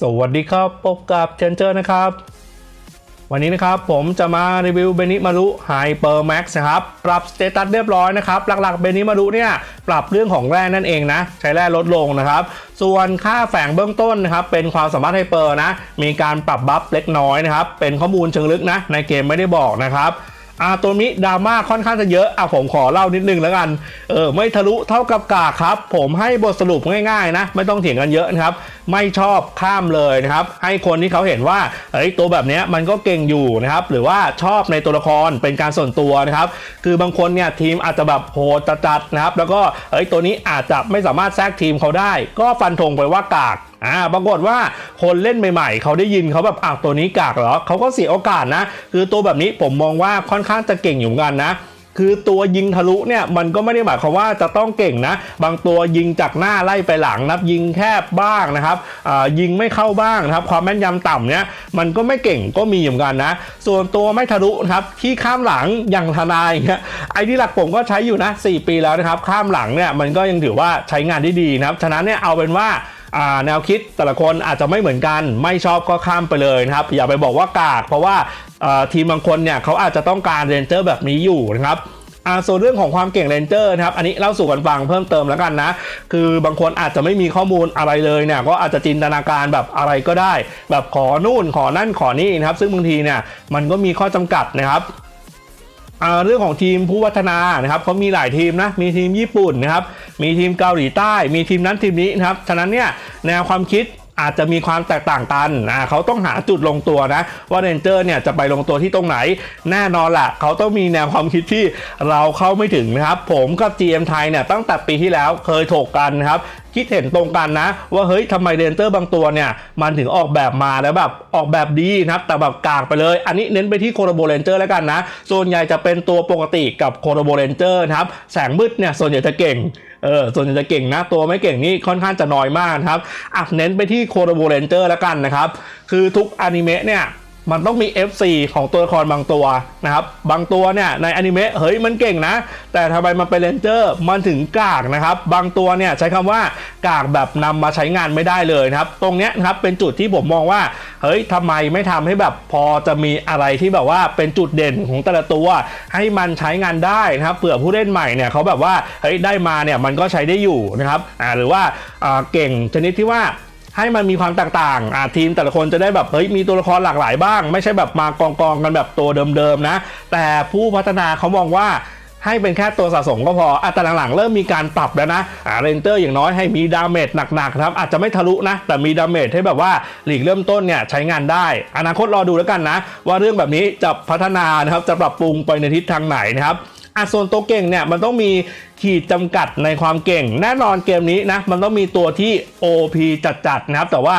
สวัสดีครับ พบกับเจนเจอร์นะครับ วันนี้นะครับผมจะมารีวิวเบนิมารุไฮเปอร์แม็กซ์นะครับ ปรับสเตตัสเรียบร้อยนะครับ หลักๆเบนิมารุเนี่ย ปรับเรื่องของแร่นั่นเองนะ ใช้แร่ลดลงนะครับ ส่วนค่าแฝงเบื้องต้นนะครับ เป็นความสามารถไฮเปอร์นะ มีการปรับบัฟเล็กน้อยนะครับ เป็นข้อมูลเชิงลึกนะ ในเกมไม่ได้บอกนะครับ อ่าตัวนี้ดราม่าค่อนข้างจะเยอะอะผมขอเล่านิดนึงแล้วกัน เออไม่ทะลุเท่ากับกาครับ ผมให้บทสรุปง่ายๆนะ ไม่ต้องเถียงกันเยอะนะครับ ไม่ชอบข้ามเลยนะครับ ให้คนที่เขาเห็นว่าเฮ้ยตัวแบบนี้มันก็เก่งอยู่นะครับ หรือว่าชอบในตัวละครเป็นการส่วนตัวนะครับ คือบางคนเนี่ยทีมอาจจะแบบโหดจัดนะครับ แล้วก็เฮ้ยตัวนี้อาจจะไม่สามารถแทรกทีมเขาได้ ก็ฟันธงไปว่ากาก อ่าปรากฏว่าคนเล่นใหม่ๆ เขาได้ยินเขาแบบอ้าวตัวนี้กากเหรอเขาก็เสียโอกาสนะ คือตัวแบบนี้ผมมองว่าค่อนข้างจะเก่งอยู่เหมือนกันนะคือตัวยิงทะลุเนี่ยมันก็ไม่ได้หมายความว่าจะต้องเก่งนะ บางตัวยิงจากหน้าไล่ไปหลังนับยิงแคบบ้างนะครับอ่ายิงไม่เข้าบ้างนะครับ ความแม่นยำต่ำเนี่ยมันก็ไม่เก่งก็มีเหมือนกันนะ ส่วนตัวไม่ทะลุครับที่ข้ามหลังอย่างทนายเงี้ยไอ้ที่หลักผมก็ใช้อยู่นะ 4 ปีแล้วนะครับ ข้ามหลังเนี่ยมันก็ยังถือว่าใช้งานได้ดีนะครับฉะนั้นเนี่ยเอาเป็นว่า แนวคิดแต่ละคนอาจจะไม่เหมือนกัน ไม่ชอบก็ข้ามไปเลยนะครับ อย่าไปบอกว่ากาก เพราะว่าทีมบางคนเนี่ยเขาอาจจะต้องการเรนเจอร์แบบนี้อยู่นะครับอ่าส่วนเรื่องของความเก่งเรนเจอร์นะครับอันนี้เล่าสู่กันฟังเพิ่มเติมแล้วกันนะ คือบางคนอาจจะไม่มีข้อมูลอะไรเลยเนี่ยก็อาจจะจินตนาการแบบอะไรก็ได้ แบบขอนู่นขอนั่นขอนี่นะครับ ซึ่งบางทีเนี่ยมันก็มีข้อจำกัดนะครับ เรื่องของทีมผู้พัฒนานะครับเขามีหลายทีมนะมีทีมญี่ปุ่นนะครับมีทีมเกาหลีใต้ มีทีมนั้นทีมนี้นะครับฉะนั้นเนี่ยแนวความคิดอาจจะมีความแตกต่างกันอ่าเขาต้องหาจุดลงตัวนะ ว่าเรนเจอร์เนี่ยจะไปลงตัวที่ตรงไหน แน่นอนละเขาต้องมีแนวความคิดที่เราเข้าไม่ถึงนะครับ ผมกับ GM ไทยเนี่ยตั้งแต่ปีที่แล้วเคยถกกันนะครับ คิดเห็นตรงกันนะ ว่าเฮ้ยทำไมเรนเจอร์บางตัวเนี่ย มันถึงออกแบบมาแล้วแบบออกแบบดีนะครับ แต่แบบกากไปเลย อันนี้เน้นไปที่โคโรโบเรนเจอร์แล้วกันนะ ส่วนใหญ่จะเป็นตัวปกติกับโคโรโบเรนเจอร์นะครับ แสงมืดเนี่ยส่วนใหญ่จะเก่งเออส่วนใหญ่จะเก่งนะ ตัวไม่เก่งนี่ค่อนข้างจะน้อยมากครับอะเน้นไปที่โคโรโบเรนเจอร์แล้วกันนะครับ คือทุกอนิเมะเนี่ย มันต้องมี FC ของตัวละครบางตัวนะครับบางตัวเนี่ยในอนิเมะเฮ้ยมันเก่งนะ แต่ทำไมมันเป็นเรนเจอร์มันถึงกากนะครับบางตัวเนี่ยใช้คำว่ากากแบบนำมาใช้งานไม่ได้เลยนะครับตรงเนี้ยนะครับเป็นจุดที่ผมมองว่าเฮ้ยทำไมไม่ทำให้แบบพอจะมีอะไรที่แบบว่าเป็นจุดเด่นของแต่ละตัว ให้มันใช้งานได้นะครับเผื่อผู้เล่นใหม่เนี่ยเขาแบบว่าเฮ้ยได้มาเนี่ยมันก็ใช้ได้อยู่นะครับอ่าหรือว่าอ่าเก่งชนิดที่ว่า ให้มันมีความต่างๆอ่าทีมแต่ละคนจะได้แบบเฮ้ยมีตัวละครหลากหลายบ้าง ไม่ใช่แบบมากองกองๆกันแบบตัวเดิมๆนะ แต่ผู้พัฒนาเขามองว่าให้เป็นแค่ตัวสะสมก็พออะแต่หลังๆ เริ่มมีการปรับแล้วนะอ่าเรนเตอร์อย่างน้อยให้มีดาเมจหนักๆนะครับ อาจจะไม่ทะลุนะ แต่มีดาเมจให้แบบว่าหลีกเริ่มต้นเนี่ยใช้งานได้ อนาคตรอดูแล้วกันนะ ว่าเรื่องแบบนี้จะพัฒนานะครับ จะปรับปรุงไปในทิศทางไหนนะครับ อะส่วนตัวเก่งเนี่ยมันต้องมีขีดจำกัดในความเก่ง แน่นอนเกมนี้นะมันต้องมีตัวที่ OP จัดๆนะครับ แต่ว่า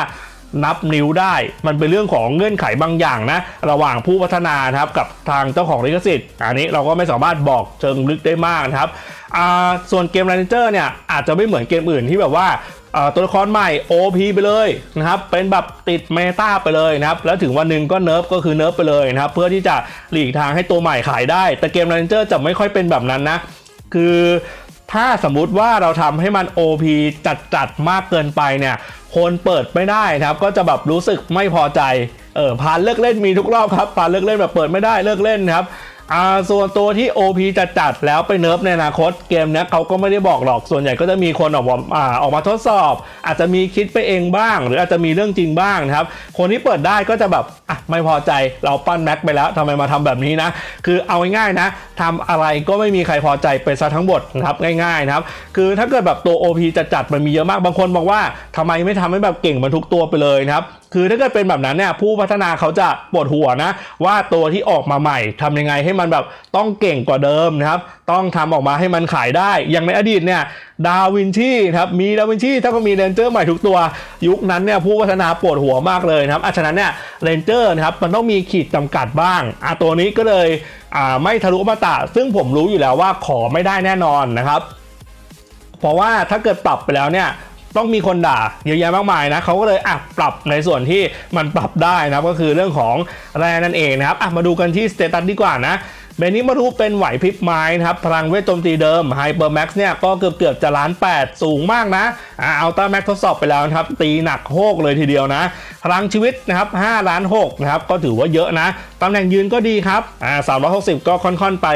นับนิ้วได้ มันเป็นเรื่องของเงื่อนไขบางอย่างนะ ระหว่างผู้พัฒนานครับกับทางเจ้าของลิขสิทธิ์ อันนี้เราก็ไม่สามารถบอกเชิงลึกได้มากนะครับอ่าส่วนเกม r รนเจอร์เนี่ยอาจจะไม่เหมือนเกมอื่นที่แบบว่า ตัวละครใหม่ OP ไปเลยนะครับ เป็นแบบติดเมตาไปเลยนะครับ แล้วถึงวันหนึ่งก็เนิร์ฟก็คือเนิร์ฟไปเลยนะครับ เพื่อที่จะหลีกทางให้ตัวใหม่ขายได้ แต่เกม r รนเจอร์จะไม่ค่อยเป็นแบบนั้นนะ คือถ้าสมมุติว่าเราทำให้มัน OP จัดจัดมากเกินไปเนี่ย คนเปิดไม่ได้นะครับ ก็จะแบบรู้สึกไม่พอใจ เออผ่านเลิกเล่นมีทุกรอบครับผ่านเลิกเล่นแบบเปิดไม่ได้เลิกเล่นนะครับ อ่าส่วนตัวที่ OP จัดจัดแล้วไปเนิร์ฟในอนาคตเกมนี้เขาก็ไม่ได้บอกหรอกส่วนใหญ่ก็จะมีคนออกมาออกมาทดสอบ อาจจะมีคิดไปเองบ้าง หรืออาจจะมีเรื่องจริงบ้างนะครับ คนที่เปิดได้ก็จะแบบอะไม่พอใจเราปั้นแม็กไปแล้วทำไมมาทำแบบนี้นะ คือเอาง่ายๆนะทำอะไรก็ไม่มีใครพอใจไปซะทั้งหมดนะครับง่ายๆนะครับ คือถ้าเกิดแบบตัว OP จัดจัดมันมีเยอะมากบางคนบอกว่าทำไมไม่ทำให้แบบเก่งมาทุกตัวไปเลยนะครับคือถ้าเกิดเป็นแบบนั้นเนี่ยผู้พัฒนาเขาจะปวดหัวนะว่าตัวที่ออกมาใหม่ทำยังไงให้มันแบบต้องเก่งกว่าเดิมนะครับ ต้องทำออกมาให้มันขายได้ อย่างในอดีตเนี่ยดาวินชีครับมีดาวินชีถ้าก็มีเรนเจอร์ใหม่ทุกตัว ยุคนั้นเนี่ยผู้พัฒนาปวดหัวมากเลยนะครับอะฉะนั้นเนี่ยเรนเจอร์นะครับมันต้องมีขีดจำกัดบ้างอะตัวนี้ก็เลยอ่าไม่ทะลุมาตราซึ่งผมรู้อยู่แล้วว่าขอไม่ได้แน่นอนนะครับ เพราะว่าถ้าเกิดปรับไปแล้วเนี่ย ต้องมีคนด่าเยอะแยะมากมายนะเขาก็เลยอะปรับในส่วนที่มันปรับได้นะครับก็คือเรื่องของแร่นั่นเองนะครับอะมาดูกันที่สเตตัสดีกว่านะเบนิมารุเป็นไหวพริบไม้นะครับ พลังเวทโจมตีเดิมไฮเปอร์แม็กซ์เนี่ยก็เกือบเกือบๆจะล้าน 8 สูงมากนะอ่าอัลต้าแม็กซ์ทดสอบไปแล้วนะครับ ตีหนักโฮกเลยทีเดียวนะ พลังชีวิตนะครับ5ล้าน6นะครับ ก็ถือว่าเยอะนะ ตำแหน่งยืนก็ดีครับอ่า360 ก็ค่อนๆไป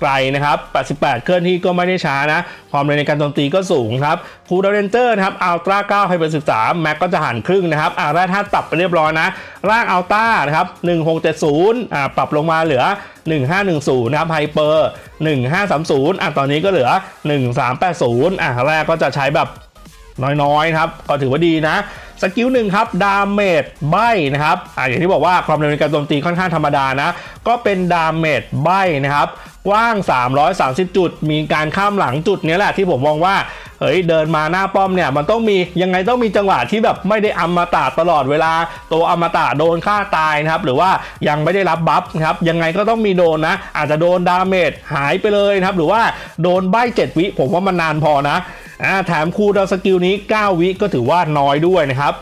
ไกลนะครับ 88 เคลื่อนที่ก็ไม่ได้ช้านะ ความเร็วในการโจมตีก็สูงครับ คูดเรนเจอร์นะครับ อัลตร้า9ไฮเปอร์13 แม็กก็จะหันครึ่งนะครับอ่าแร่ธาตับไปเรียบร้อยนะ ร่างอัลต้านะครับ 1670 อ่า ปรับลงมาเหลือ 1510 นะครับ ไฮเปอร์ 1530 อะตอนนี้ก็เหลือ 1380 อะแรกก็จะใช้แบบน้อยๆครับ ก็ถือว่าดีนะสกิลหนึ่งครับ ดาเมจใบนะครับอ่าอย่างที่บอกว่าความเร็วในการโจมตีค่อนข้างธรรมดานะ ก็เป็นดาเมจใบนะครับ กว้าง 330 จุด มีการข้ามหลังจุดนี้แหละที่ผมมองว่าเฮ้ยเดินมาหน้าป้อมเนี่ยมันต้องมียังไงต้องมีจังหวะที่แบบไม่ได้อมตะตลอดเวลา ตัวอมตะโดนฆ่าตายนะครับหรือว่ายังไม่ได้รับบัฟครับยังไงก็ต้องมีโดนนะ อาจจะโดนดาเมจหายไปเลยนะครับหรือว่าโดนใบ7วิผมว่ามันนานพอนะอ่าแถมคูดาวสกิลนี้ 9 วิก็ถือว่าน้อยด้วยนะครับ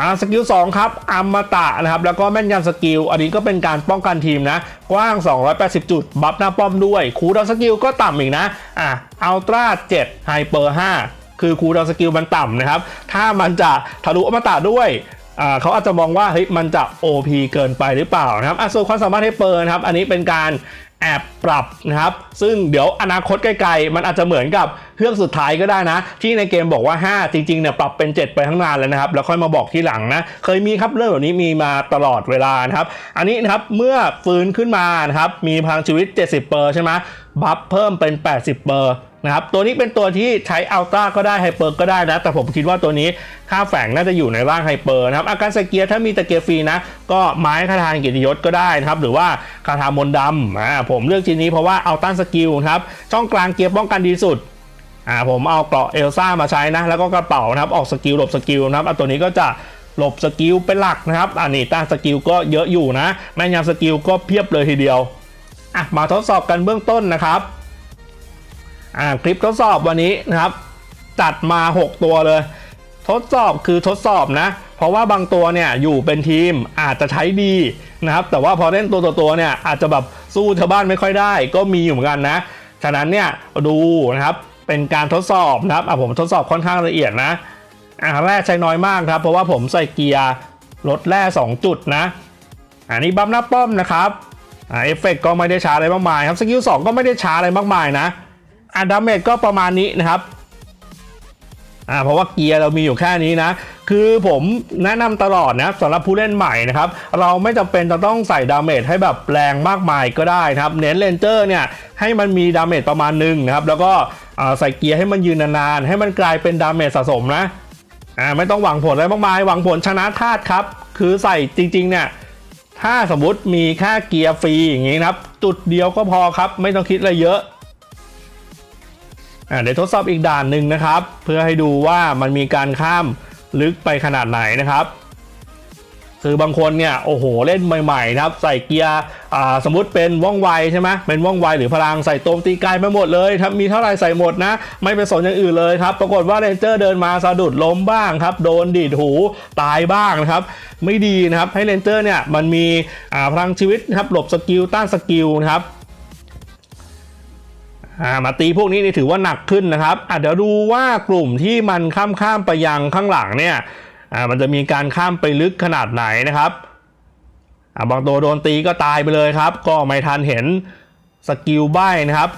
อ่าสกิล2ครับอมตะนะครับแล้วก็แม่นยำสกิล อันนี้ก็เป็นการป้องกันทีมนะ กว้าง 280 จุด บัฟหน้าป้อมด้วย คูดาวสกิลก็ต่ำอีกนะอ่าอัลตร้า7ไฮเปอร์5คือคูดาวสกิลมันต่ำนะครับ ถ้ามันจะทะลุอมตะด้วยอ่าเขาอาจจะมองว่าเฮ้ยมันจะ OP เกินไปหรือเปล่านะครับอะส่วนความสามารถให้เปิร์นะครับ อันนี้เป็นการ แอบปรับนะครับ ซึ่งเดี๋ยวอนาคตไกลๆ มันอาจจะเหมือนกับเครื่องสุดท้ายก็ได้นะ ที่ในเกมบอกว่า 5 จริงๆเนี่ยปรับเป็น 7 ไปทั้งนานแล้วนะครับ แล้วค่อยมาบอกที่หลังนะ เคยมีครับเรื่องแบบนี้มีมาตลอดเวลานะครับ อันนี้นะครับเมื่อฟื้นขึ้นมานะครับ มีพลังชีวิต 70เปอร์ใช่ไหมบัฟเพิ่มเป็น 80เปอร์ นะครับตัวนี้เป็นตัวที่ใช้อัลต้าก็ได้ไฮเปอร์ก็ได้นะ แต่ผมคิดว่าตัวนี้ค่าแฝงน่าจะอยู่ในร่างไฮเปอร์นะครับอาการสเกียร์ถ้ามีตะเกียร์ฟรีนะ ก็ไม้คาถาแห่งเกิติยศก็ได้นะครับ หรือว่าคาถามนดำอ่าผมเลือกชิ้นนี้เพราะว่าเอาต้านสกิลครับช่องกลางเกียร์ป้องกันดีสุดอ่าผมเอาเกราะเอลซ่ามาใช้นะ แล้วก็กระเป๋านะครับออกสกิลหลบสกิลนะครับตัวนี้ก็จะหลบสกิลเป็นหลักนะครับอันนี้ต้านสกิลก็เยอะอยู่นะ แม่นยำสกิลก็เพียบเลยทีเดียวอะมาทดสอบกันเบื้องต้นนะครับ อ่าคลิปทดสอบวันนี้นะครับ จัดมา 6 ตัวเลย ทดสอบคือทดสอบนะ เพราะว่าบางตัวเนี่ยอยู่เป็นทีมอาจจะใช้ดีนะครับ แต่ว่าพอเล่นตัวต่อตัวเนี่ยอาจจะแบบสู้ชาวบ้านไม่ค่อยได้ ก็มีอยู่เหมือนกันนะ ฉะนั้นเนี่ยดูนะครับเป็นการทดสอบนะครับอะผมทดสอบค่อนข้างละเอียดนะอ่าแร่ใช้น้อยมากครับ เพราะว่าผมใส่เกียร์ลดแร่ 2 จุดนะ อันนี้บัฟหน้าป้อมนะครับอ่าเอฟเฟกต์ก็ไม่ได้ช้าอะไรมากมายครับ สกิล2ก็ไม่ได้ช้าอะไรมากมายนะ อันดาเมจก็ประมาณนี้นะครับอ่าเพราะว่าเกียร์เรามีอยู่แค่นี้นะ คือผมแนะนำตลอดนะสำหรับผู้เล่นใหม่นะครับ เราไม่จำเป็นจะต้องใส่ดาเมจให้แบบแรงมากมายก็ได้นะครับ เน้นเลนเจอร์เนี่ยให้มันมีดาเมจประมาณหนึ่งนะครับ แล้วก็ใส่เกียร์ให้มันยืนนานๆ ให้มันกลายเป็นดาเมจสะสมนะอ่าไม่ต้องหวังผลอะไรมากมาย หวังผลชนะธาตุครับ คือใส่จริงๆเนี่ยถ้าสมมุติมีค่าเกียร์ฟรีอย่างนี้นะครับ จุดเดียวก็พอครับ ไม่ต้องคิดอะไรเยอะ เดี๋ยวทดสอบอีกด่านหนึ่งนะครับ เพื่อให้ดูว่ามันมีการข้ามลึกไปขนาดไหนนะครับ คือบางคนเนี่ยโอ้โหเล่นใหม่ๆนะครับ ใส่เกียร์สมมติเป็นว่องไวใช่ไหมเป็นว่องไวหรือพลังใส่โตมตีไกลมาหมดเลยครับมีเท่าไรใส่หมดนะ ไม่ไปสนอย่างอื่นเลยครับ ปรากฏว่าเรนเจอร์เดินมาสะดุดล้มบ้างครับ โดนดีดหูตายบ้างนะครับ ไม่ดีนะครับให้เรนเจอร์เนี่ยมันมีพลังชีวิตครับหลบสกิลต้านสกิลนะครับ อ่ามาตีพวกนี้นี่ถือว่าหนักขึ้นนะครับอะเดี๋ยวดูว่ากลุ่มที่มันข้ามข้ามไปยังข้างหลังเนี่ยอ่ามันจะมีการข้ามไปลึกขนาดไหนนะครับอ่าบางตัวโดนตีก็ตายไปเลยครับ ก็ไม่ทันเห็นสกิลใบนะครับ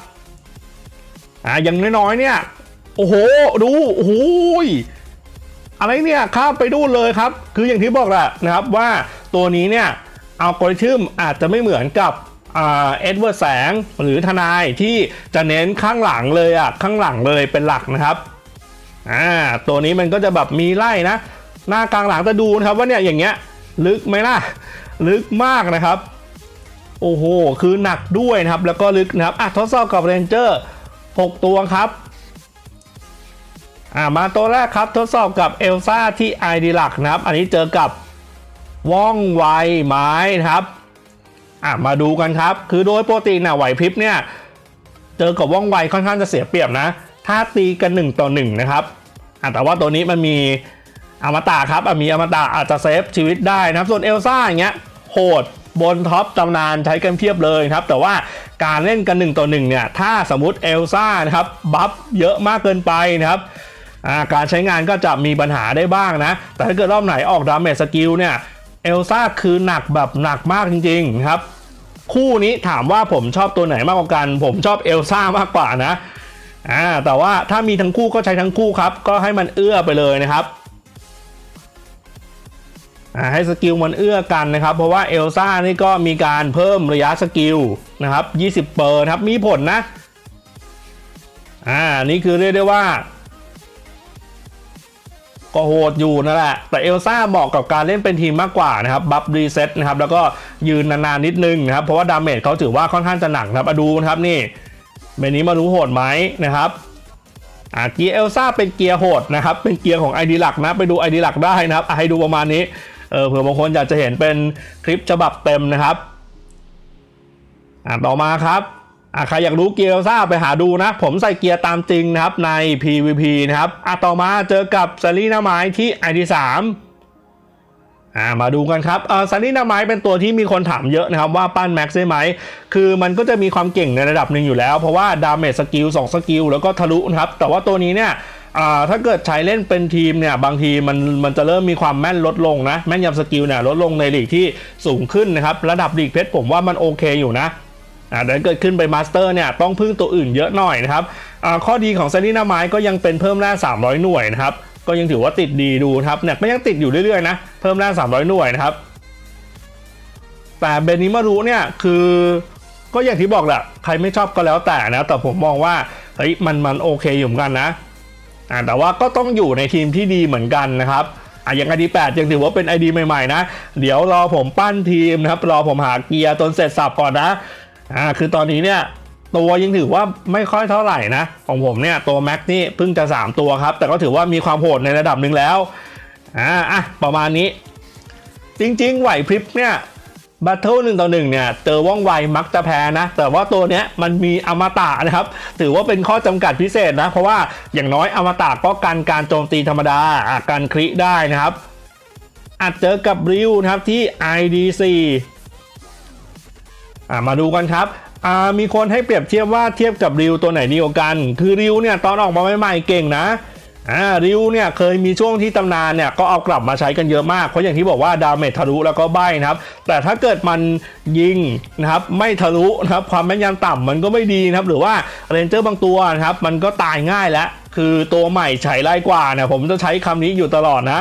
อ่าอย่างน้อยๆเนี่ยโอ้โหดูโอ้โหยอะไรเนี่ยข้ามไปดูเลยครับ คืออย่างที่บอกแหละนะครับว่าตัวนี้เนี่ยอัลกอริทึมอาจจะไม่เหมือนกับ เอ็ดเวิร์ดแสงหรือทนายที่จะเน้นข้างหลังเลยอะข้างหลังเลยเป็นหลักนะครับอ่าตัวนี้มันก็จะแบบมีไล่นะ หน้ากลางหลังจะดูนะครับว่าเนี่ยอย่างเงี้ยลึกไหมล่ะ ลึกมากนะครับ โอ้โห คือหนักด้วยนะครับ แล้วก็ลึกนะครับอะทดสอบกับเรนเจอร์ 6 ตัวครับอ่ามาตัวแรกครับทดสอบกับเอลซ่าที่ไอดีหลักนะครับ อันนี้เจอกับว่องไวไม้นะครับ อะมาดูกันครับ คือโดยปกติน่ะไหวพริบเนี่ย เจอกับว่องไวค่อนข้างจะเสียเปรียบนะ ถ้าตีกัน1ต่อ1นะครับอะแต่ว่าตัวนี้มันมีอมตะครับมีอมตะอาจจะเซฟชีวิตได้นะครับ ส่วนเอลซ่าอย่างเงี้ยโหดบนท็อปตำนานใช้กันเพียบเลยครับ แต่ว่าการเล่นกัน1ต่อ1เนี่ย ถ้าสมมติเอลซ่านะครับบัฟเยอะมากเกินไปนะครับการใช้งานก็จะมีปัญหาได้บ้างนะ แต่ถ้าเกิดรอบไหนออกดาเมจสกิลเนี่ย ลซ่าคือหนักแบบหนักมากจริงๆครับ คู่นี้ถามว่าผมชอบตัวไหนมากกว่ากัน ผมชอบเอลซ่ามากกว่านะอ่าแต่ว่าถ้ามีทั้งคู่ก็ใช้ทั้งคู่ครับ ก็ให้มันเอื้อไปเลยนะครับอ่าให้สกิลมันเอื้อกันนะครับ เพราะว่าเอลซ่านี่ก็มีการเพิ่มระยะสกิลนะครับ 20 เปอร์ครับ มีผลนะ อ่า นี่คือเรียกได้ว่า ก็โหดอยู่นั่นแหละ แต่เอลซ่าเหมาะกับการเล่นเป็นทีมมากกว่านะครับ บัฟรีเซ็ตนะครับ แล้วก็ยืนนานๆนิดนึงนะครับ เพราะว่าดาเมจเขาถือว่าค่อนข้างจะหนักนะครับดูนะครับนี่เบนนี้มารู้โหดไหมนะครับอ่าเกียร์เอลซ่าเป็นเกียร์โหดนะครับ เป็นเกียร์ของไอดีหลักนะ ไปดูไอดีหลักได้นะครับให้ดูประมาณนี้ เออเผื่อบางคนอยากจะเห็นเป็นคลิปฉบับเต็มนะครับ อ่าต่อมาครับ อ่าใครอยากรู้เกียร์เอลซ่าไปหาดูนะ ผมใส่เกียร์ตามจริงนะครับใน PVP นะครับอ่าต่อมาเจอกับซารีนาไม้ที่ ID3 อ่ามาดูกันครับเออซารีนาไม้เป็นตัวที่มีคนถามเยอะนะครับว่าปั้นแม็กซ์ได้ไหม คือมันก็จะมีความเก่งในระดับหนึ่งอยู่แล้ว เพราะว่าดาเมจสกิล2สกิลแล้วก็ทะลุนะครับ แต่ว่าตัวนี้เนี่ยถ้าเกิดใช้เล่นเป็นทีมเนี่ยบางทีมันมันจะเริ่มมีความแม่นลดลงนะ แม่นยำสกิลเนี่ยลดลงในลีกที่สูงขึ้นนะครับ ระดับลีกเพชรผมว่ามันโอเคอยู่นะ อ่าแต่ถ้าเกิดขึ้นไปมาสเตอร์เนี่ยต้องพึ่งตัวอื่นเยอะหน่อยนะครับอ่าข้อดีของซารีนาไม้ก็ยังเป็นเพิ่มแร่300 หน่วยนะครับก็ยังถือว่าติดดีดูนะครับเนี่ยก็ยังติดอยู่เรื่อยๆนะเพิ่มแร่300 หน่วยนะครับแต่เบนิมารุเนี่ยคือก็อย่างที่บอกแหละใครไม่ชอบก็แล้วแต่นะ แต่ผมมองว่าเฮ้ยมันมันโอเคอยู่เหมือนกันนะอ่าแต่ว่าก็ต้องอยู่ในทีมที่ดีเหมือนกันนะครับอะอย่างไอดีแปดยังถือว่าเป็นไอดีใหม่ๆนะ เดี๋ยวรอผมปั้นทีมนะครับ รอผมหาเกียร์จนเสร็จสับก่อนนะ อ่าคือตอนนี้เนี่ยตัวยังถือว่าไม่ค่อยเท่าไหร่นะ ของผมเนี่ยตัวแม็กนี่เพิ่งจะ 3 ตัวครับ แต่ก็ถือว่ามีความโหดในระดับหนึ่งแล้วอ่าอะประมาณนี้ จริงๆ ไหวพริบเนี่ยบัตเทิลหนึ่งต่อหนึ่งเนี่ยเจอว่องไวมักจะแพ้นะ แต่ว่าตัวเนี้ยมันมีอมตะนะครับ ถือว่าเป็นข้อจำกัดพิเศษนะ เพราะว่าอย่างน้อยอมตะก็กันการโจมตีธรรมดาการคลิได้นะครับอาจเจอกับริวนะครับที่ IDC มาดูกันครับมีคนให้เปรียบเทียบว่าเทียบกับริวตัวไหนดีกว่ากัน คือริวเนี่ยตอนออกมาใหม่ๆเก่งนะอ่าริวเนี่ยเคยมีช่วงที่ตำนานเนี่ยก็เอากลับมาใช้กันเยอะมาก เพราะอย่างที่บอกว่าดาเมจทะลุแล้วก็ใบนะครับ แต่ถ้าเกิดมันยิงนะครับไม่ทะลุนะครับความแม่นยำต่ำมันก็ไม่ดีนะครับ หรือว่าเรนเจอร์บางตัวนะครับมันก็ตายง่ายแล้ว คือตัวใหม่ใช้ไล่กว่าเนี่ยผมจะใช้คำนี้อยู่ตลอดนะ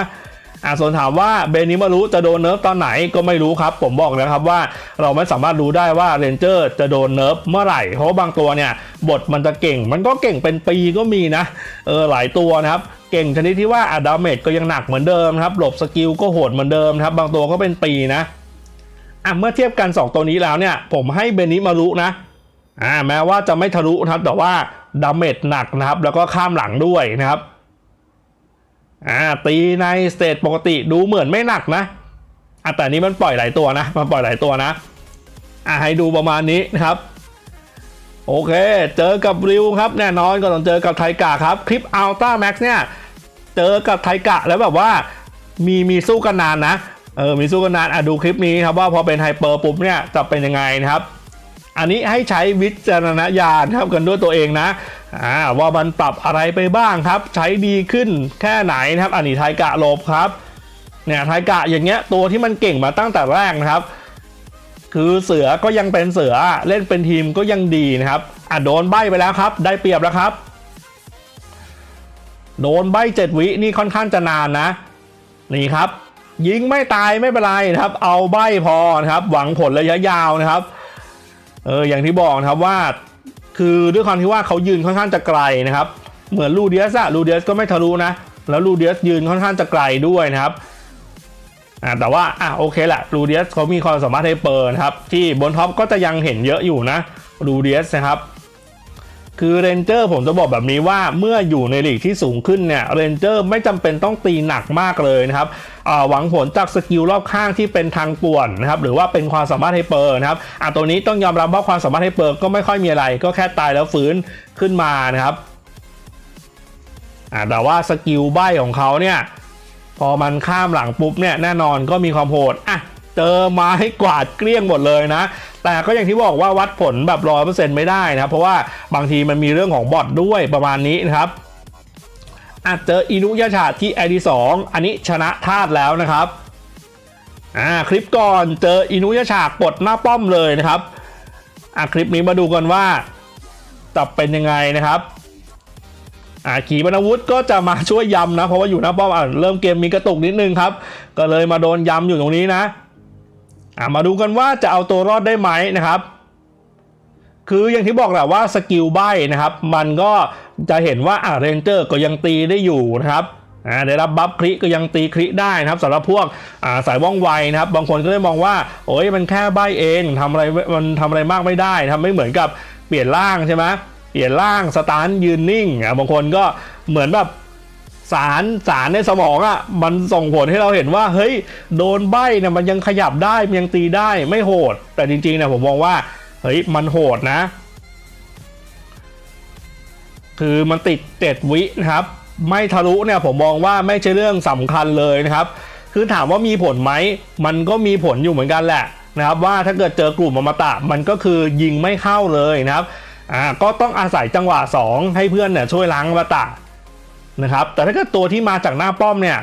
อ่าส่วนถามว่าเบนิมารุจะโดนเนิร์ฟตอนไหนก็ไม่รู้ครับ ผมบอกนะครับว่าเราไม่สามารถรู้ได้ว่าเรนเจอร์จะโดนเนิร์ฟเมื่อไหร่เพราะบางตัวเนี่ยบทมันจะเก่ง มันก็เก่งเป็นปีก็มีนะเออหลายตัวนะครับเก่งชนิดที่ว่าอะดาเมจก็ยังหนักเหมือนเดิมครับหลบสกิลก็โหดเหมือนเดิมครับบางตัวก็เป็นปีนะอะเมื่อเทียบกัน 2 ตัวนี้แล้วเนี่ย ผมให้เบนิมารุนะอ่าแม้ว่าจะไม่ทะลุนะครับแต่ว่าดาเมจหนักนะครับ แล้วก็ข้ามหลังด้วยนะครับ อ่าตีในสเตจปกติดูเหมือนไม่หนักนะอะแต่นี้มันปล่อยหลายตัวนะมันปล่อยหลายตัวนะอะให้ดูประมาณนี้นะครับ โอเค เจอกับริวครับแน่นอนก็ต้องเจอกับไทกะครับ คลิปอัลต้าแม็กซ์เนี่ยเจอกับไทกะแล้วแบบว่ามีมีสู้กันนานนะเออมีสู้กันนานอะดูคลิปนี้ครับว่าพอเป็นไฮเปอร์ปุ๊บเนี่ยจะเป็นยังไงนะครับ อันนี้ให้ใช้วิจารณญาณครับกันด้วยตัวเองนะ อ่าว่ามันปรับอะไรไปบ้างครับ ใช้ดีขึ้นแค่ไหนนะครับ อันนี้ไทกะหลบครับเนี่ยไทกะอย่างเงี้ยตัวที่มันเก่งมาตั้งแต่แรกนะครับ คือเสือก็ยังเป็นเสือเล่นเป็นทีมก็ยังดีนะครับอะโดนใบไปแล้วครับ ได้เปรียบแล้วครับ โดนใบเจ็ดวินี่ค่อนข้างจะนานนะ นี่ครับ ยิงไม่ตายไม่เป็นไรนะครับ เอาใบพอนะครับ หวังผลระยะยาวนะครับเอออย่างที่บอกนะครับว่า คือด้วยความที่ว่าเขายืนค่อนข้างจะไกลนะครับ เหมือนลูเดียสอะลูเดียสก็ไม่ทะลุนะ แล้วลูเดียสยืนค่อนข้างจะไกลด้วยนะครับอ่าแต่ว่าอะโอเคแหละลูเดียสเขามีความสามารถในเปิดนะครับ ที่บนท็อปก็จะยังเห็นเยอะอยู่นะลูเดียสนะครับ คือเรนเจอร์ผมจะบอกแบบนี้ว่าเมื่ออยู่ในลีกที่สูงขึ้นเนี่ยเรนเจอร์ไม่จำเป็นต้องตีหนักมากเลยนะครับหวังผลจากสกิลรอบข้างที่เป็นทางป่วนนะครับหรือว่าเป็นความสามารถให้เปิดนะครับอ่าตัวนี้ต้องยอมรับว่าความสามารถให้เปิดก็ไม่ค่อยมีอะไร ก็แค่ตายแล้วฟื้นขึ้นมานะครับอ่าแต่ว่าสกิลใบของเขาเนี่ยพอมันข้ามหลังปุ๊บเนี่ยแน่นอนก็มีความโหดอะเจอไม้กวาดเกลี้ยงหมดเลยนะ แต่ก็อย่างที่บอกว่าวัดผลแบบร้อยเปอร์เซ็นต์ไม่ได้นะครับ เพราะว่าบางทีมันมีเรื่องของบอทด้วยประมาณนี้นะครับอาจเจออินุยาชาที่ไอดีสองอันนี้ชนะธาตุแล้วนะครับอ่าคลิปก่อนเจออินุยาชากปดหน้าป้อมเลยนะครับอ่าคลิปนี้มาดูกันว่าจะเป็นยังไงนะครับอ่าขีปนาวุธก็จะมาช่วยยำนะ เพราะว่าอยู่หน้าป้อมอะเริ่มเกมมีกระตุกนิดนึงครับ ก็เลยมาโดนยำอยู่ตรงนี้นะ อ่ามาดูกันว่าจะเอาตัวรอดได้ไหมนะครับ คืออย่างที่บอกแหละว่าสกิลใบนะครับ มันก็จะเห็นว่าอ่าเรนเจอร์ก็ยังตีได้อยู่นะครับอ่าได้รับบัฟคริก็ยังตีคริได้นะครับสำหรับพวกอ่าสายว่องไวนะครับ บางคนก็เลยมองว่า โอ้ยมันแค่ใบเองทำอะไรมันทำอะไรมากไม่ได้ทำไม่เหมือนกับเปลี่ยนร่างใช่ไหมเปลี่ยนร่างสตาร์ทยืนนิ่งอะบางคนก็เหมือนแบบ สารสารในสมองอะ่ะมันส่งผลให้เราเห็นว่า เฮ้ย โดนใบเนี่ยมันยังขยับได้มันยังตีได้ไม่โหด แต่จริงๆเนี่ยผมมองว่า เฮ้ย มันโหดนะ คือมันติดเจ็ดวินะครับ ไม่ทะลุเนี่ยผมมองว่าไม่ใช่เรื่องสำคัญเลยนะครับ คือถามว่ามีผลไหม มันก็มีผลอยู่เหมือนกันแหละนะครับว่าถ้าเกิดเจอกลุ่มอมตะมันก็คือยิงไม่เข้าเลยนะครับอ่าก็ต้องอาศัยจังหวะ 2 ให้เพื่อนเนี่ยช่วยล้างอมตะ นะครับ แต่ถ้าเกิดตัวที่มาจากหน้าป้อมเนี่ย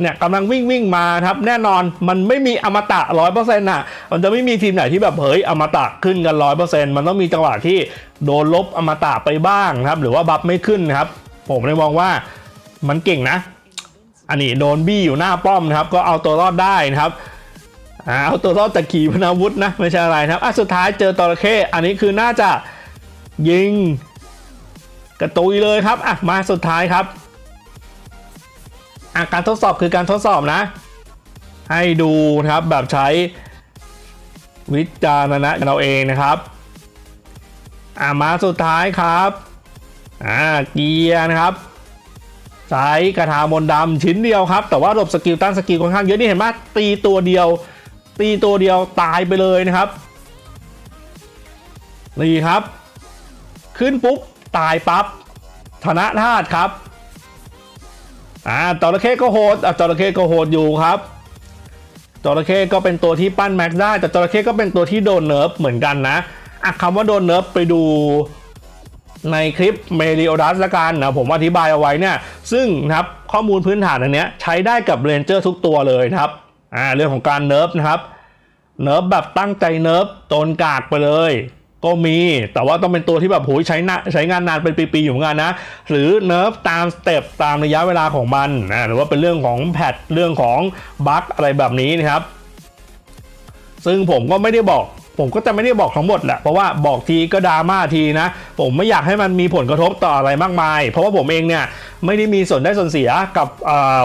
เนี่ยกำลังวิ่งวิ่งมาครับแน่นอนมันไม่มีอมตะร้อยเปอร์เซ็นต์อะมันจะไม่มีทีมไหนที่แบบเฮ้ยอมตะขึ้นกันร้อยเปอร์เซ็นต์มันต้องมีจังหวะที่โดนลบอมตะไปบ้างครับ หรือว่าบัฟไม่ขึ้นครับ ผมเลยมองว่ามันเก่งนะ อันนี้โดนบี้อยู่หน้าป้อมนะครับ ก็เอาตัวรอดได้นะครับเอาตัวรอดจากขีปนาวุธนะไม่ใช่อะไรครับอะสุดท้ายเจอตอร์เคอันนี้คือน่าจะยิง กระตุยเลยครับอะมาสุดท้ายครับอะการทดสอบคือการทดสอบนะ ให้ดูนะครับแบบใช้วิจารณะเราเองนะครับอะมาสุดท้ายครับอ่าเกียร์นะครับใช้กระทามนดำชิ้นเดียวครับ แต่ว่าหลบสกิลต้านสกิลค่อนข้างเยอะนี่เห็นไหมตีตัวเดียว ตีตัวเดียวตายไปเลยนะครับนี่ครับ ขึ้นปุ๊บ ตายปับ๊บธนธาตุครับอ่าจระเข้ก็โหดอะจระเข้ก็โหดอยู่ครับจระเข้ก็เป็นตัวที่ปั้นแม็กได้ แต่จระเข้ก็เป็นตัวที่โดนเนิร์ฟเหมือนกันนะอะคำว่าโดนเนิร์ฟไปดูในคลิปเมริโอดัสละกันนะผมอธิบายเอาไว้เนี่ย ซึ่งนะครับข้อมูลพื้นฐานอันเนี้ยใช้ได้กับเรนเจอร์ทุกตัวเลยนะครับอ่าเรื่องของการเนิร์ฟนะครับเนิร์ฟแบบตั้งใจเนิร์ฟโจนกากไปเลย ก็มีแต่ว่าต้องเป็นตัวที่แบบโหยใช้นะใช้งานนานเป็นปีๆอยู่เหมือนกันนะ หรือเนิร์ฟตามสเต็ปตามระยะเวลาของมันนะหรือว่าเป็นเรื่องของแพทเรื่องของบั๊กอะไรแบบนี้นะครับ ซึ่งผมก็ไม่ได้บอกผมก็จะไม่ได้บอกทั้งหมดแหละเพราะว่าบอกทีก็ดราม่าทีนะ ผมไม่อยากให้มันมีผลกระทบต่ออะไรมากมาย เพราะว่าผมเองเนี่ยไม่ได้มีส่วนได้ส่วนเสียกับ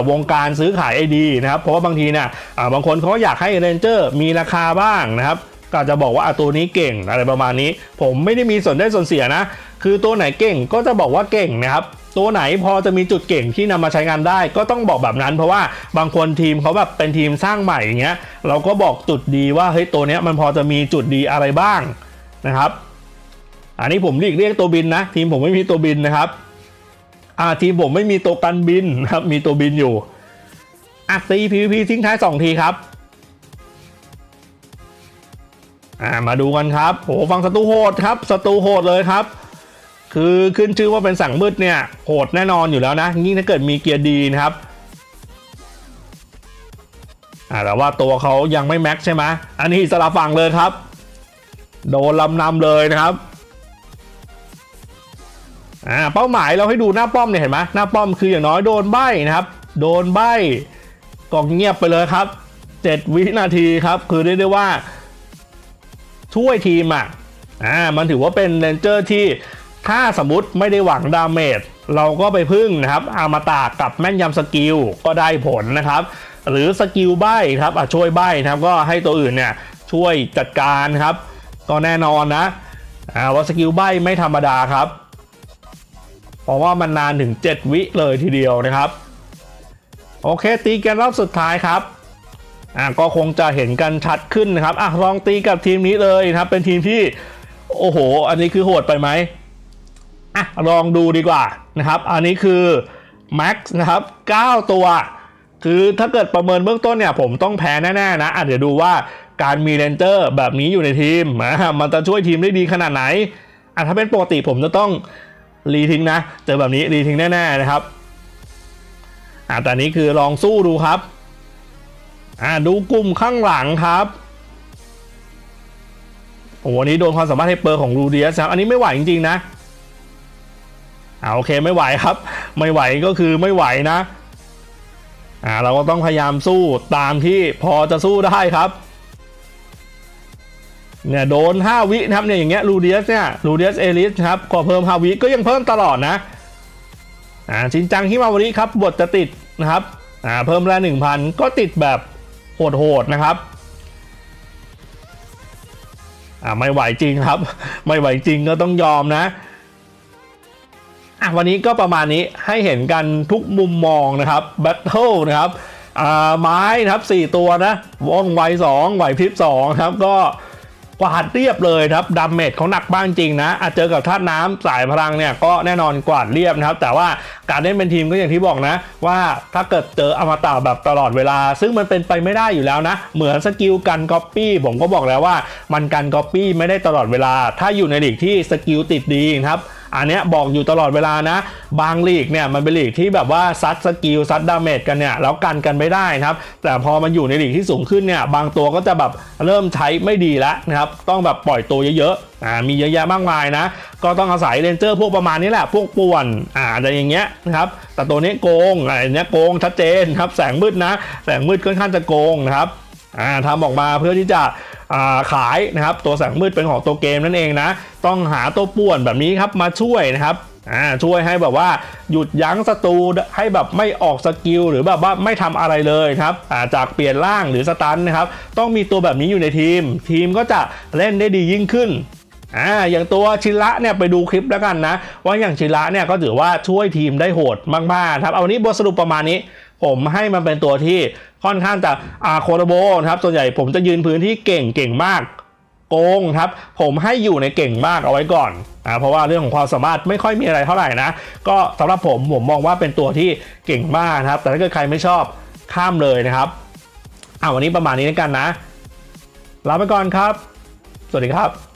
วงการซื้อขายไอดีนะครับเพราะว่าบางทีเนี่ยบางคนเขาอยากให้เรนเจอร์มีราคาบ้างนะครับ ก็จะบอกว่าตัวนี้เก่งอะไรประมาณนี้ ผมไม่ได้มีส่วนได้ส่วนเสียนะ คือตัวไหนเก่งก็จะบอกว่าเก่งนะครับตัวไหนพอจะมีจุดเก่งที่นำมาใช้งานได้ ก็ต้องบอกแบบนั้นเพราะว่าบางคนทีมเขาแบบเป็นทีมสร้างใหม่อย่างเงี้ยเราก็บอกจุดดีว่าเฮ้ยตัวเนี้ยมันพอจะมีจุดดีอะไรบ้างนะครับ อันนี้ผมเรียกเรียกตัวบินนะ ทีมผมไม่มีตัวบินนะครับอ่าทีมผมไม่มีตัวกันบินครับมีตัวบินอยู่อะตี PVP ทิ้งท้ายสองทีครับ อ่ามาดูกันครับโหฟังศัตรูโหดครับศัตรูโหดเลยครับ คือขึ้นชื่อว่าเป็นสั่งมืดเนี่ยโหดแน่นอนอยู่แล้วนะยิ่งถ้าเกิดมีเกียร์ดีนะครับอ่าแต่ว่าตัวเขายังไม่แม็กซ์ใช่ไหมอันนี้สลับฝั่งเลยครับ โดนลำนำเลยนะครับอ่าเป้าหมายเราให้ดูหน้าป้อมเนี่ยเห็นไหมหน้าป้อมคืออย่างน้อยโดนใบนะครับ โดนใบกองเงียบไปเลยครับ 7 วินาทีครับ คือเรียกได้ว่า ช่วยทีมอะอ่ามันถือว่าเป็นเรนเจอร์ที่ถ้าสมมติไม่ได้หวังดาเมจเราก็ไปพึ่งนะครับอามาตากับแม่นยำสกิลก็ได้ผลนะครับ หรือสกิลใบครับอะช่วยใบนะครับก็ให้ตัวอื่นเนี่ยช่วยจัดการครับ ก็แน่นอนนะอ่าว่าสกิลใบไม่ธรรมดาครับ เพราะว่ามันนานถึง 7 วิเลยทีเดียวนะครับ โอเคตีกันรอบสุดท้ายครับ อะก็คงจะเห็นกันชัดขึ้นนะครับอะลองตีกับทีมนี้เลยนะครับ เป็นทีมที่ โอ้โห อันนี้คือโหดไปไหมอะลองดูดีกว่านะครับ อันนี้คือ Max นะครับ 9 ตัว คือถ้าเกิดประเมินเบื้องต้นเนี่ยผมต้องแพ้แน่ๆนะอะเดี๋ยวดูว่าการมีเรนเจอร์แบบนี้อยู่ในทีมอะมันจะช่วยทีมได้ดีขนาดไหนอะถ้าเป็นปกติผมจะต้องรีทิ้งนะ เจอแบบนี้รีทิ้งแน่ๆนะครับอะแต่นี้คือลองสู้ดูครับ อะดูกลุ่มข้างหลังครับโอ้โหนี้โดนความสามารถให้เปอร์ของรูเดียสครับ อันนี้ไม่ไหวจริง ๆ นะอ่าโอเคไม่ไหวครับ ไม่ไหวก็คือไม่ไหวนะอ่าเราก็ต้องพยายามสู้ตามที่พอจะสู้ได้ครับเนี่ยโดน 5 วินะครับเนี่ยอย่างเงี้ยลูเดียสเนี่ยลูเดียสเอลิสครับก็เพิ่ม 5 วิก็ยังเพิ่มตลอดนะอ่าชินจังฮิมาวริครับบทจะติดนะครับอ่าเพิ่มแรง1,000 ก็ติดแบบ โหดๆนะครับอ่าไม่ไหวจริงครับ ไม่ไหวจริงก็ต้องยอมนะอะวันนี้ก็ประมาณนี้ให้เห็นกันทุกมุมมองนะครับแบทเทิลนะครับอ่าไม้นะครับ 4 ตัวนะว่องไว2ไหวพริบ2ครับก็ กวาดเรียบเลยครับดาเมจเขาหนักบ้างจริงนะอาจเจอกับธาตุน้ำสายพลังเนี่ยก็แน่นอนกวาดเรียบนะครับ แต่ว่าการเล่นเป็นทีมก็อย่างที่บอกนะ ว่าถ้าเกิดเจออมตะแบบตลอดเวลา ซึ่งมันเป็นไปไม่ได้อยู่แล้วนะ เหมือนสกิลกันก๊อปปี้ผมก็บอกแล้วว่า มันกันก๊อปปี้ไม่ได้ตลอดเวลา ถ้าอยู่ในหลีกที่สกิลติดดีครับ อันเนี้ยบอกอยู่ตลอดเวลานะ บางลีกเนี่ยมันเป็นลีกที่แบบว่าซัดสกิลซัดดาเมจกันเนี่ยแล้วกันกันไม่ได้นะครับ แต่พอมันอยู่ในลีกที่สูงขึ้นเนี่ยบางตัวก็จะแบบเริ่มใช้ไม่ดีแล้วนะครับ ต้องแบบปล่อยตัวเยอะๆอ่ามีเยอะแยะมากมายนะ ก็ต้องอาศัยเรนเจอร์พวกประมาณนี้แหละ พวกป่วนอ่าอะไรอย่างเงี้ยนะครับ แต่ตัวนี้โกงอะไรเนี้ยโกงชัดเจนครับ แสงมืดนะ แสงมืดค่อนข้างจะโกงนะครับ อ่าทำออกมาเพื่อที่จะาขายนะครับตัวแสงมืดเป็นของตัวเกมนั่นเองนะ ต้องหาตัวป่วนแบบนี้ครับมาช่วยนะครับอ่าช่วยให้แบบว่าหยุดยั้งศัตรูให้แบบไม่ออกสกิลหรือแบบว่าไม่ทำอะไรเลยครับอ่าจากเปลี่ยนร่างหรือสตันนะครับต้องมีตัวแบบนี้อยู่ในทีม ทีมก็จะเล่นได้ดียิ่งขึ้นอ่าอย่างตัวชิระเนี่ยไปดูคลิปแล้วกันนะ ว่าอย่างชิระเนี่ยก็ถือว่าช่วยทีมได้โหดมากๆครับเอาวันนี้บทสรุปประมาณนี้ ผมให้มันเป็นตัวที่ ค่อนข้างจะอาโคโรโบนะครับส่วนใหญ่ผมจะยืนพื้นที่เก่งเก่งมากโกงครับผมให้อยู่ในเก่งมากเอาไว้ก่อนอ่าเพราะว่าเรื่องของความสามารถไม่ค่อยมีอะไรเท่าไหร่นะ ก็สำหรับผมผมมองว่าเป็นตัวที่เก่งมากนะครับ แต่ถ้าเกิดใครไม่ชอบข้ามเลยนะครับอ่าวันนี้ประมาณนี้แล้วกันนะลาไปก่อนครับ สวัสดีครับ